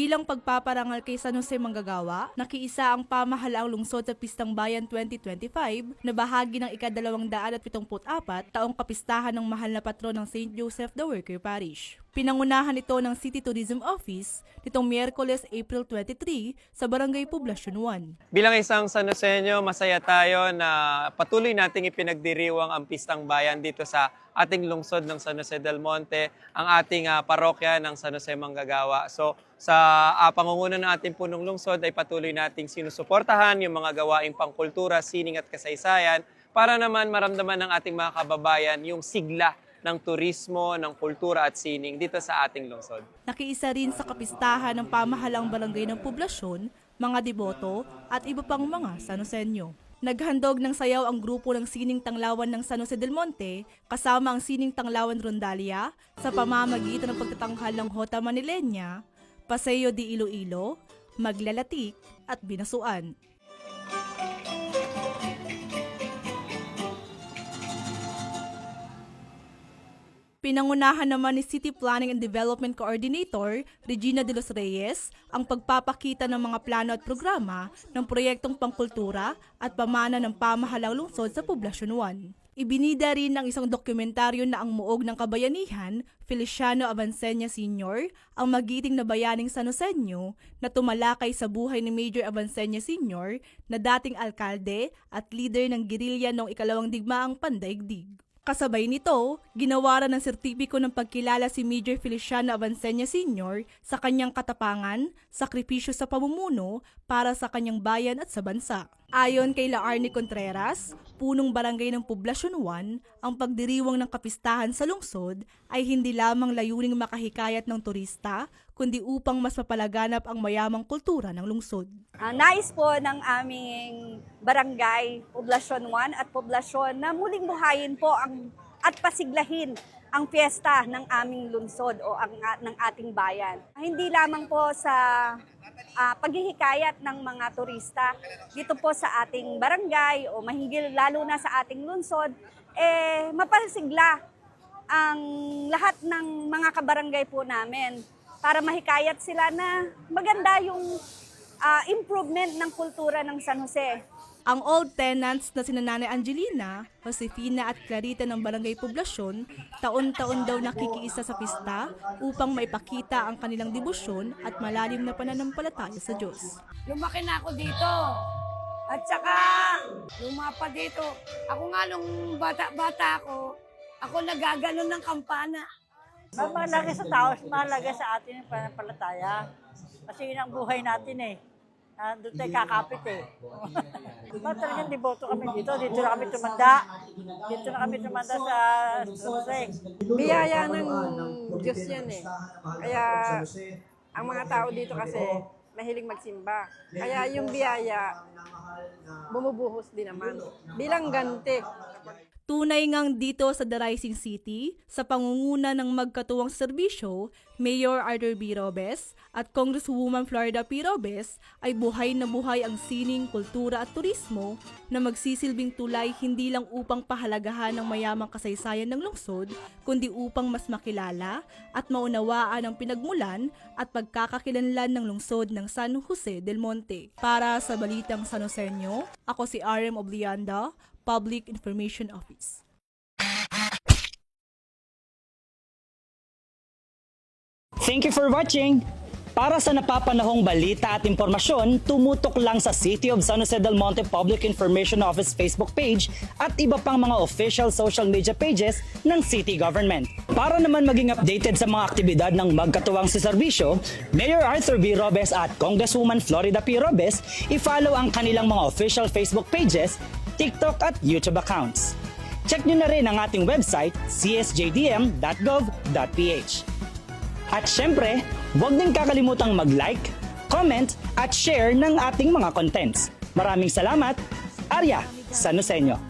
Bilang pagpaparangal kay San Jose Manggagawa, nakiisa ang pamahalaang lungsod sa Pistang Bayan 2025 na bahagi ng ikadalawang daan at pitumput apat taong kapistahan ng mahal na patron ng St. Joseph the Worker Parish. Pinangunahan ito ng City Tourism Office nitong Miyerkules, April 23 sa Barangay Poblacion 1. Bilang isang San Joseño, masaya tayo na patuloy nating ipinagdiriwang ang Pistang Bayan dito sa ating lungsod ng San Jose del Monte, ang ating ah, parokya ng San Jose Manggagawa. So sa uh, pangunguna ng ating punong lungsod ay patuloy nating sinusuportahan yung mga gawaing pangkultura, sining at kasaysayan para naman maramdaman ng ating mga kababayan yung sigla ng turismo, ng kultura at sining dito sa ating lungsod. Nakiisa rin sa kapistahan ng pamahalang barangay ng poblasyon, mga deboto at iba pang mga Sanosenyo. Naghandog ng sayaw ang grupo ng Sining Tanglawan ng San Jose del Monte kasama ang Sining Tanglawan Rondalia sa pamamagitan ng pagtatanghal ng Hota Manilenya, Paseo de Iloilo, Maglalatik at Binasuan. Pinangunahan naman ni City Planning and Development Coordinator Regina De Los Reyes ang pagpapakita ng mga plano at programa ng proyektong pangkultura at pamana ng pamahalang lungsod sa Poblasyon 1. Ibinida rin ng isang dokumentaryo na ang muog ng kabayanihan, Feliciano Avancenia Sr., ang magiting na bayaning Sanosenyo na tumalakay sa buhay ni Major Avancenia Sr. na dating alkalde at leader ng gerilya noong ikalawang digmaang pandaigdig. Kasabay nito, ginawaran ng sertipiko ng pagkilala si Major Feliciano Avancenia Sr. sa kanyang katapangan, sakripisyo sa pamumuno para sa kanyang bayan at sa bansa. Ayon kay Laarni Contreras, punong barangay ng Poblasyon 1, ang pagdiriwang ng kapistahan sa lungsod ay hindi lamang layuning makahikayat ng turista, kundi upang mas mapalaganap ang mayamang kultura ng lungsod. Ah, nais po ng aming barangay, Poblasyon 1 at Poblasyon na muling buhayin po ang, at pasiglahin ang piyesta ng aming lungsod o ang, ng ating bayan. Hindi lamang po sa ah, paghihikayat ng mga turista dito po sa ating barangay o mahigil lalo na sa ating lungsod, eh, mapasigla ang lahat ng mga kabarangay po namin para mahikayat sila na maganda yung ah, improvement ng kultura ng San Jose. Ang old tenants na sina Nanay Angelina, Josefina at Clarita ng Barangay Poblasyon, taon-taon daw nakikiisa sa pista upang maipakita ang kanilang debosyon at malalim na pananampalataya sa Diyos. lumaki na ako dito. At saka, lumapa dito. Ako nga nung bata-bata ako, ako nagaganon ng kampana. Mahalaga sa tao, mahalaga sa atin yung panampalataya. Kasi yun ang buhay natin eh. Nandun tayo kakapit eh. Ba talagang deboto kami dito. Dito na kami tumanda. Dito na kami tumanda sa Jose. Biyaya ng Diyos yan eh. Kaya ang mga tao dito kasi mahilig magsimba. Kaya yung biyaya, bumubuhos din naman. Bilang ganti. Tunay ngang dito sa The Rising City, sa pangunguna ng magkatuwang serbisyo, Mayor Arthur B. Robes at Congresswoman Florida P. Robes ay buhay na buhay ang sining, kultura at turismo na magsisilbing tulay hindi lang upang pahalagahan ng mayamang kasaysayan ng lungsod, kundi upang mas makilala at maunawaan ang pinagmulan at pagkakakilanlan ng lungsod ng San Jose del Monte. Para sa Balitang San Joseño, ako si RM Oblianda, Public Information Office. Thank you for watching! Para sa napapanahong balita at impormasyon, tumutok lang sa City of San Jose del Monte Public Information Office Facebook page at iba pang mga official social media pages ng city government. Para naman maging updated sa mga aktibidad ng magkatuwang si serbisyo, Mayor Arthur B. Robes at Congresswoman Florida P. Robes, i-follow ang kanilang mga official Facebook pages, TikTok at YouTube accounts. Check nyo na rin ang ating website csjdm.gov.ph. At syempre, huwag din kakalimutang mag-like, comment, at share ng ating mga contents. Maraming salamat! Arya, Sanusenyo.